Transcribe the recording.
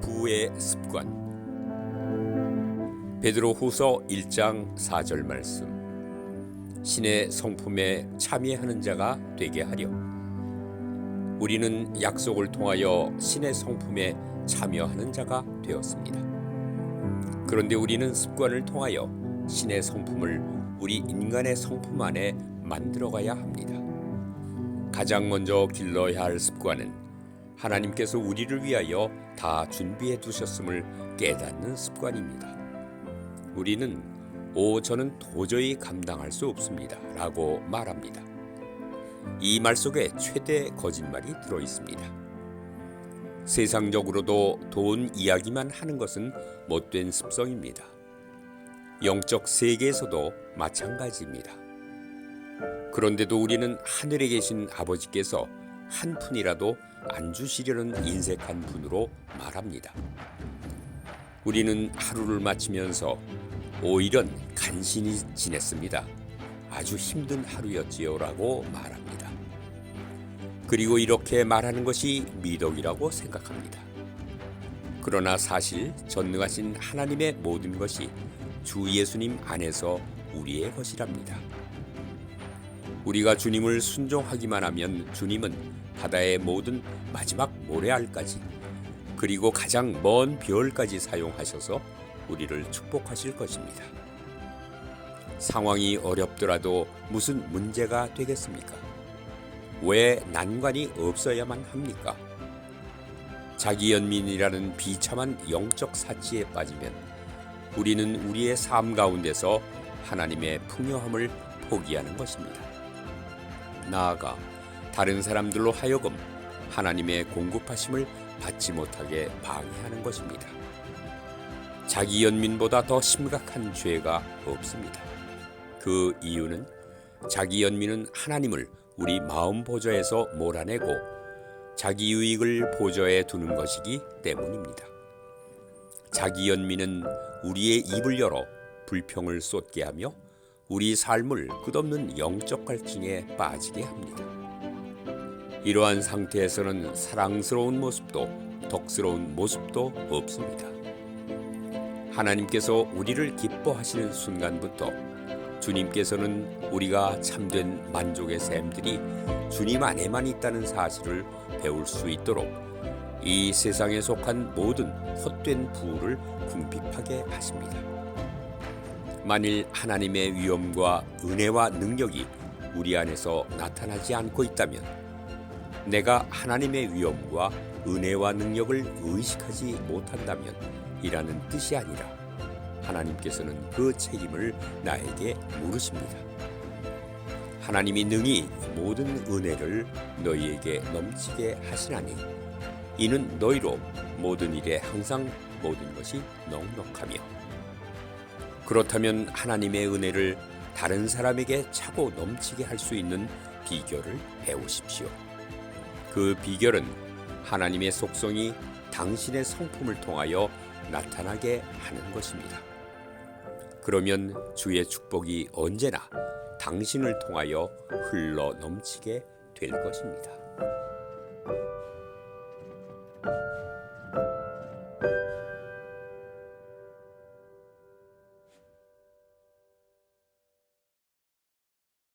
부의 습관 베드로 후서 1장 4절 말씀 신의 성품에 참여하는 자가 되게 하려 우리는 약속을 통하여 신의 성품에 참여하는 자가 되었습니다. 그런데 우리는 습관을 통하여 신의 성품을 우리 인간의 성품 안에 만들어가야 합니다. 가장 먼저 길러야 할 습관은 하나님께서 우리를 위하여 다 준비해 두셨음을 깨닫는 습관입니다. 우리는 오 저는 도저히 감당할 수 없습니다. 라고 말합니다. 이 말 속에 최대 거짓말이 들어 있습니다. 세상적으로도 돈 이야기만 하는 것은 못된 습성입니다. 영적 세계에서도 마찬가지입니다. 그런데도 우리는 하늘에 계신 아버지께서 한 푼이라도 안 주시려는 인색한 분으로 말합니다. 우리는 하루를 마치면서 오일은 간신히 지냈습니다. 아주 힘든 하루였지요라고 말합니다. 그리고 이렇게 말하는 것이 미덕이라고 생각합니다. 그러나 사실 전능하신 하나님의 모든 것이 주 예수님 안에서 우리의 것이랍니다. 우리가 주님을 순종하기만 하면 주님은 바다의 모든 마지막 모래알까지 그리고 가장 먼 별까지 사용하셔서 우리를 축복하실 것입니다. 상황이 어렵더라도 무슨 문제가 되겠습니까? 왜 난관이 없어야만 합니까? 자기 연민이라는 비참한 영적 사치에 빠지면 우리는 우리의 삶 가운데서 하나님의 풍요함을 포기하는 것입니다. 나아가 다른 사람들로 하여금 하나님의 공급하심을 받지 못하게 방해하는 것입니다. 자기 연민보다 더 심각한 죄가 없습니다. 그 이유는 자기 연민은 하나님을 우리 마음 보좌에서 몰아내고 자기 유익을 보좌에 두는 것이기 때문입니다. 자기 연민은 우리의 입을 열어 불평을 쏟게 하며 우리 삶을 끝없는 영적 갈증에 빠지게 합니다. 이러한 상태에서는 사랑스러운 모습도 덕스러운 모습도 없습니다. 하나님께서 우리를 기뻐하시는 순간부터 주님께서는 우리가 참된 만족의 샘들이 주님 안에만 있다는 사실을 배울 수 있도록 이 세상에 속한 모든 헛된 부를 궁핍하게 하십니다. 만일 하나님의 위엄과 은혜와 능력이 우리 안에서 나타나지 않고 있다면 내가 하나님의 위엄과 은혜와 능력을 의식하지 못한다면 이라는 뜻이 아니라 하나님께서는 그 책임을 나에게 물으십니다. 하나님이 능히 모든 은혜를 너희에게 넘치게 하시나니 이는 너희로 모든 일에 항상 모든 것이 넉넉하며 그렇다면 하나님의 은혜를 다른 사람에게 차고 넘치게 할 수 있는 비결을 배우십시오. 그 비결은 하나님의 속성이 당신의 성품을 통하여 나타나게 하는 것입니다. 그러면 주의 축복이 언제나 당신을 통하여 흘러 넘치게 될 것입니다.